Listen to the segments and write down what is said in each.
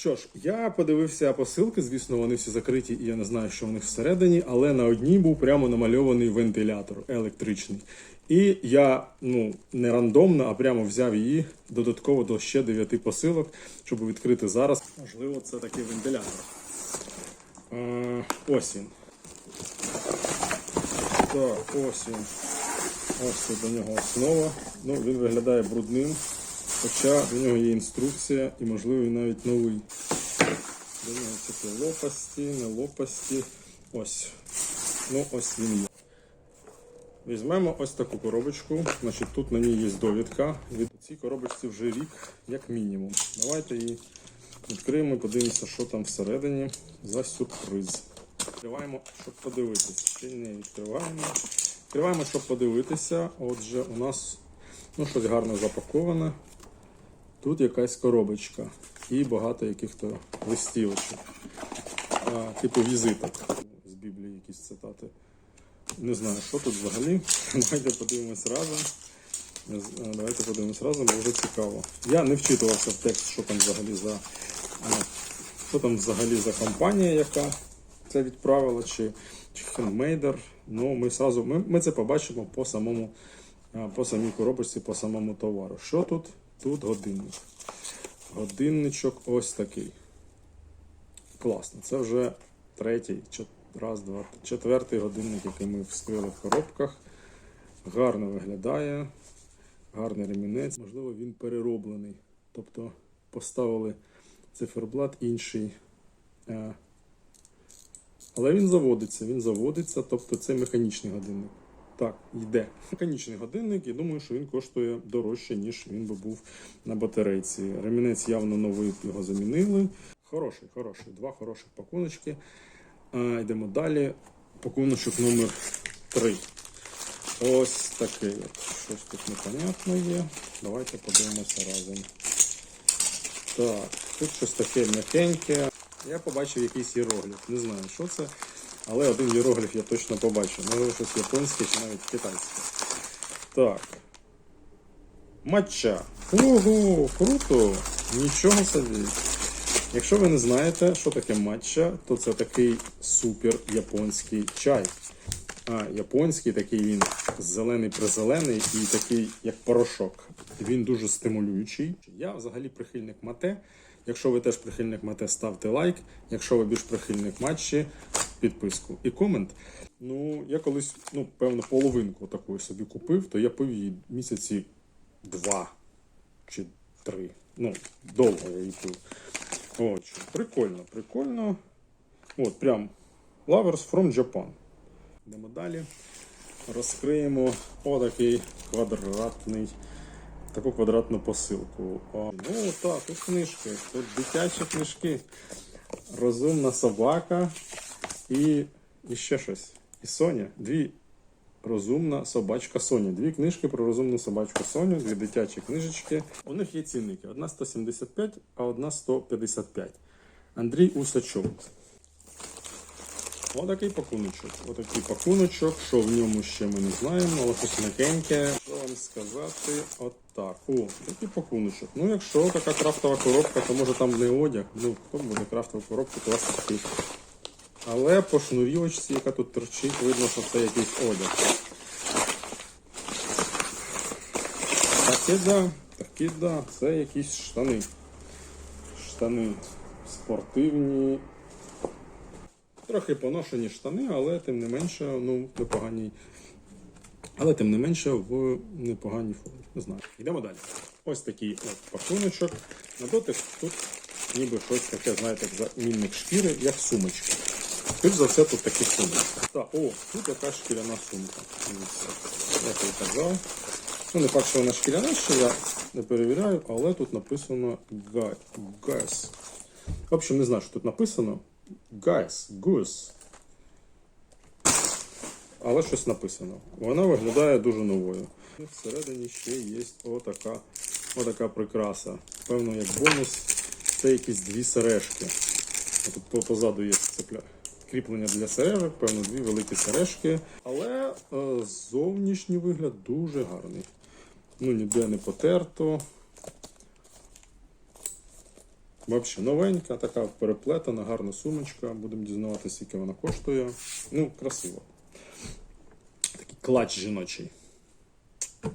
Що ж, я подивився посилки, звісно, вони всі закриті, і я не знаю, що в них всередині, але на одній був прямо намальований вентилятор електричний. І я ну не рандомно, а прямо взяв її додатково до ще 9 посилок, щоб відкрити зараз. Можливо, це такий вентилятор. Е, ось він. Так, ось він. Ось до нього основа. Ну, він виглядає брудним. Хоча до нього є інструкція і, можливо, і навіть новий. До нього такі лопасті, не лопасті. Ось. Ну, ось він є. Візьмемо ось таку коробочку. Значить, тут на ній є довідка. Від цій коробочці вже рік, як мінімум. Давайте її відкриємо і подивимося, що там всередині за сюрприз. Відкриваємо, щоб подивитися. Ще не відкриваємо. Відкриваємо, щоб подивитися. Отже, у нас ну, щось гарно запаковане. Тут якась коробочка і багато яких-то листівочок. А, типу візиток з Біблії якісь цитати. Не знаю, що тут взагалі. Давайте подивимось разом. Давайте подивимось разом, бо вже цікаво. Я не вчитувався в текст, що там взагалі за що там взагалі за компанія, яка це відправила, чи, чи хендмейдер. Ну, ми, ми, ми це побачимо по самому по самій коробочці, по самому товару. Що тут? Тут годинник. Годинничок ось такий. Класно. Це вже третій, раз, два, четвертий годинник, який ми вскрили в коробках. Гарно виглядає. Гарний ремінець. Можливо, він перероблений. Тобто поставили циферблат інший. Е, Але він заводиться, він заводиться, тобто це механічний годинник. Так, йде. Механічний годинник, і думаю, що він коштує дорожче, ніж він би був на батарейці. Ремінець явно новий, його замінили. Хороший, хороший. Два хороших пакуночки. А, йдемо далі. Пакуночок номер 3. Ось такий. От. Щось тут непонятно є. Давайте подивимося разом. Так, тут щось таке м'якеньке. Я побачив якийсь іерогліф. Не знаю, що це. Але один іерогліф я точно побачив. Можливо, щось японське чи навіть китайське. Так. Матча. Ого, круто! Нічого собі. Якщо ви не знаєте, що таке матча, то це такий супер японський чай. А японський такий він зелений призелений і такий, як порошок. Він дуже стимулюючий. Я взагалі прихильник мате. Якщо ви теж прихильник мате, ставте лайк. Якщо ви більш прихильник матчі, підписку і комент. Ну, я колись, ну, певно, половинку такої собі купив, то я пив її місяці два чи три. Ну, довго я її пив. От, прикольно, прикольно. От, прям Lovers from Japan. Йдемо далі. Розкриємо отакий квадратний, таку квадратну посилку. О, ну так, тут книжки, тут дитячі книжки. Розумна собака і, і ще щось. І Соня. Дві розумна собачка Соня. Дві книжки про розумну собачку Соню, дві дитячі книжечки. У них є цінники. Одна 175, а одна 155. Андрій Усачов. Отакий пакуночок. Отакий пакуночок. Що в ньому ще ми не знаємо, але щось. Що вам сказати? Отак. О, такий пакуночок. Ну, якщо така крафтова коробка, то може там не одяг. Ну, хто буде крафтову коробку, то вас такий. Але по шнурівочці, яка тут торчить, видно, що це якийсь одяг. Таки да, таки да, це якісь штани. Штани спортивні. Трохи поношені штани, але тим не менше, ну, непогані. Але тим не менше в непоганій формі. Не знаю. Йдемо далі. Ось такий от пакуночок. На дотик тут ніби щось таке, знаєте, як замінник шкіри, як сумочка. Скоріш за все, тут такі сумки. Так, о, тут якась шкіряна сумка. Як я казав. Ну, не факт, що вона шкіряна, що я не перевіряю, але тут написано «Га- ГАС. В общем, не знаю, що тут написано. Гайс, гус. Але щось написано. Вона виглядає дуже новою. Всередині ще є отака, отака прикраса. Певно, як бонус, це якісь дві сережки. Тут позаду є цепля... кріплення для сережок, певно, дві великі сережки. Але е, зовнішній вигляд дуже гарний. Ну, ніде не потерто. Взагалі новенька, така переплетена, гарна сумочка. Будемо дізнаватися, скільки вона коштує. Ну, красиво. Такий клач жіночий.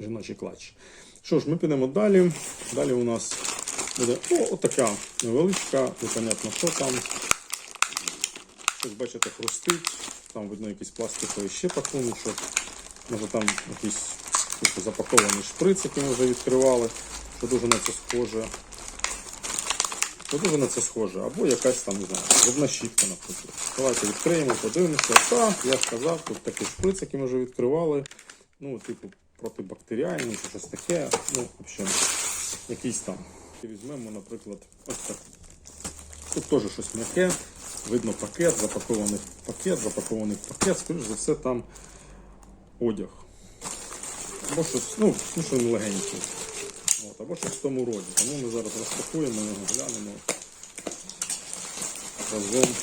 Жіночий клач. Що ж, ми підемо далі. Далі у нас буде о, отака невеличка, непонятно що там. Щось, бачите, хрустить. Там видно якийсь пластиковий ще пакуночок. Може там якийсь типу, запакований шприц, який ми вже відкривали, що дуже на це схоже. Що дуже на це схоже. Або якась там, не знаю, зубна щітка, наприклад. Давайте відкриємо, подивимося. Так, я сказав, тут такий шприц, який ми вже відкривали. Ну, типу, протибактеріальний, щось таке. Ну, в якийсь там. І візьмемо, наприклад, ось так. Тут теж щось м'яке. Видно пакет, запакований пакет, запакований пакет. Скоріш за все, там одяг. Або щось, ну, ну що він легенький. От, або щось в тому роді. Тому ми зараз розпакуємо його, глянемо разом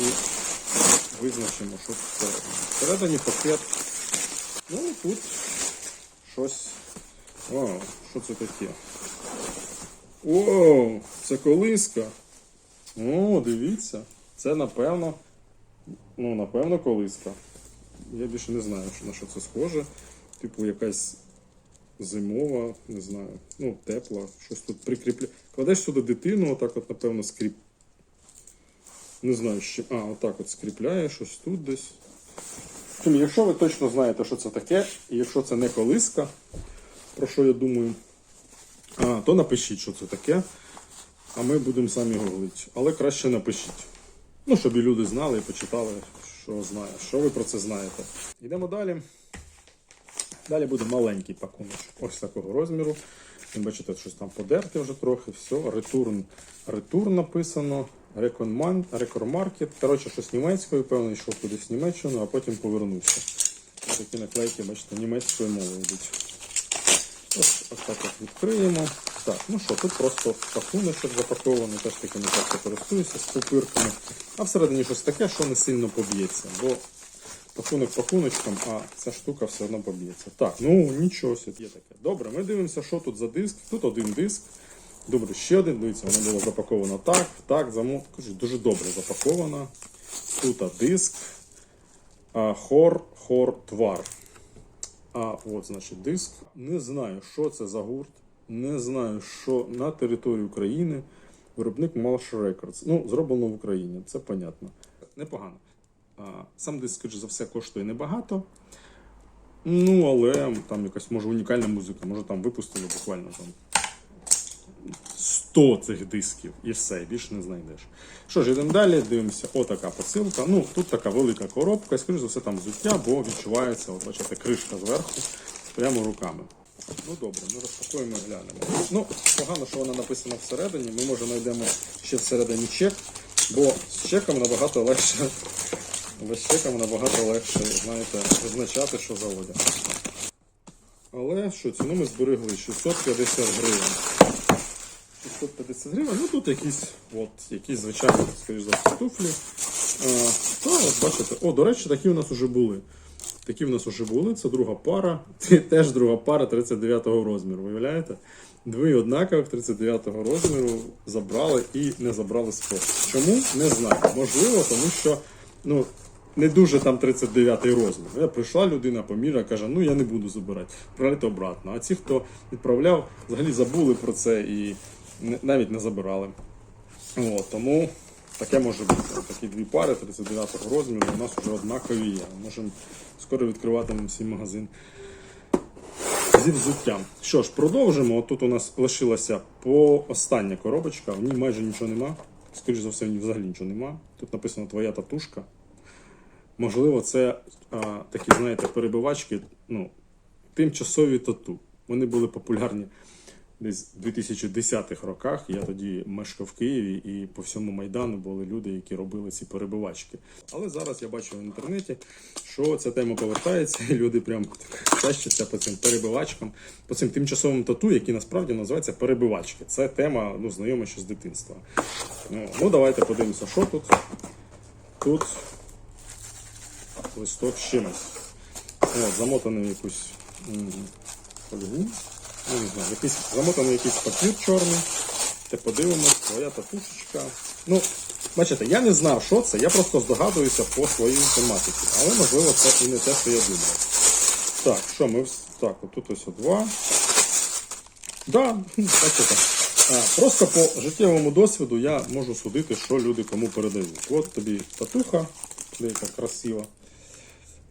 і визначимо, що це. Всередині пакет. Ну тут щось. О, що це таке? О, це колиска. О, дивіться. Це напевно. Ну, напевно, колиска. Я більше не знаю, на що це схоже. Типу якась зимова, не знаю, ну, тепла, щось тут прикріпля. Кладеш сюди дитину, отак от, напевно, скріп. Не знаю, що. А, отак от скріпляє щось тут десь. Втім, якщо ви точно знаєте, що це таке, і якщо це не колиска, про що я думаю, а, то напишіть, що це таке, а ми будемо самі гуглити. Але краще напишіть. Ну, щоб і люди знали і почитали, що знає, що ви про це знаєте. Йдемо далі. Далі буде маленький пакунок ось такого розміру. Ви бачите, щось там подерте вже трохи, все. Ретурн, ретурн написано. Рекормаркет. Коротше, щось німецькою, певно, йшов кудись в Німеччину, а потім повернувся. Такі наклейки, бачите, німецькою мовою йдуть. Ось, так от відкриємо. Так, ну що, тут просто пакуночок запакований, теж такими часто користуюся з пупирками. А всередині щось таке, що не сильно поб'ється. Бо пакунок пакуночком, а ця штука все одно поб'ється. Так, ну нічого є таке. Добре, ми дивимося, що тут за диск. Тут один диск. Добре, ще один. Дивіться, воно було запаковано так, так. Кажуть, дуже добре запаковано. Тут диск. Хор, хор, твар. А от, значить, диск. Не знаю, що це за гурт. Не знаю, що на території України виробник Marsh Records. Ну, зроблено в Україні, це понятно. Непогано. Сам диск, скоріш за все, коштує небагато. Ну, але там якась може унікальна музика. Може там випустили буквально там 100 цих дисків і все, більше не знайдеш. Що ж, йдемо далі, дивимося, отака посилка. Ну, тут така велика коробка, скоріш за все там взуття, бо відчувається, от бачите, кришка зверху, прямо руками. Ну добре, ми розпакуємо і глянемо. Ну, погано, що вона написана всередині. Ми може знайдемо ще всередині чек, бо з чеком набагато легше. Бо з чеком набагато легше, знаєте, визначати, що за одяг. Але що, ціну ми зберегли 650 гривень. 650 гривень, ну тут якісь, от, якісь звичайні, скоріш за все, туфлі. А, та, от бачите, о, до речі, такі у нас вже були. Такі в нас вже були, це друга пара, теж друга пара 39-го розміру, виявляєте? Дві однакових 39-го розміру забрали і не забрали з пошту. Чому? Не знаю. Можливо, тому що ну, не дуже там 39-й розмір. Я прийшла людина, поміряла, каже, ну я не буду забирати, відправляйте обратно. А ці, хто відправляв, взагалі забули про це і навіть не забирали. От, тому таке може бути. Такі дві пари 39-го розміру у нас вже однакові є. Можемо скоро відкриватимемо свій магазин зі взуттям. Що ж, продовжимо. Тут у нас лишилася по остання коробочка, в ній майже нічого нема. Скоріше за все, в ній взагалі нічого нема. Тут написано твоя татушка. Можливо, це а, такі, знаєте, перебивачки, ну, тимчасові тату. Вони були популярні десь в 2010-х роках. Я тоді мешкав в Києві і по всьому Майдану були люди, які робили ці перебивачки. Але зараз я бачу в інтернеті, що ця тема повертається, і люди прям тащаться по цим перебивачкам, по цим тимчасовим тату, які насправді називаються перебивачки. Це тема ну, знайома ще з дитинства. Ну, ну давайте подивимося, що тут. Тут листок чимось. От, замотаний якусь фольгу. Ну, не знаю, якийсь, замотаний якийсь папір чорний. Давайте подивимось, твоя татушечка. Ну, бачите, я не знав, що це, я просто здогадуюся по своїй тематиці. Але можливо це і не те, що я думав. Так, що ми Так, отут ось два. Да, бачите. Просто по життєвому досвіду я можу судити, що люди кому передають. От тобі татуха, деяка красива.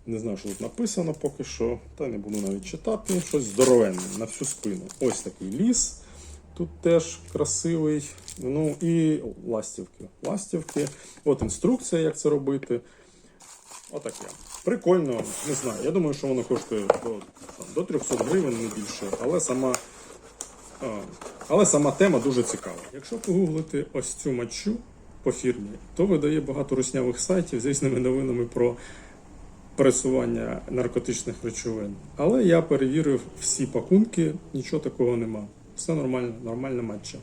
Не знаю, що тут написано поки що, та не буду навіть читати. Щось здоровенне на всю спину. Ось такий ліс. Тут теж красивий. Ну і ластівки. Ластівки. От інструкція, як це робити. Отаке. Прикольно, не знаю. Я думаю, що воно коштує до, там, до 300 гривень, не більше, але сама, а, але сама тема дуже цікава. Якщо погуглити ось цю матчу по фірмі, то видає багато руснявих сайтів з різними новинами про пересування наркотичних речовин. Але я перевірив всі пакунки, нічого такого нема. Все нормально, нормальна матча.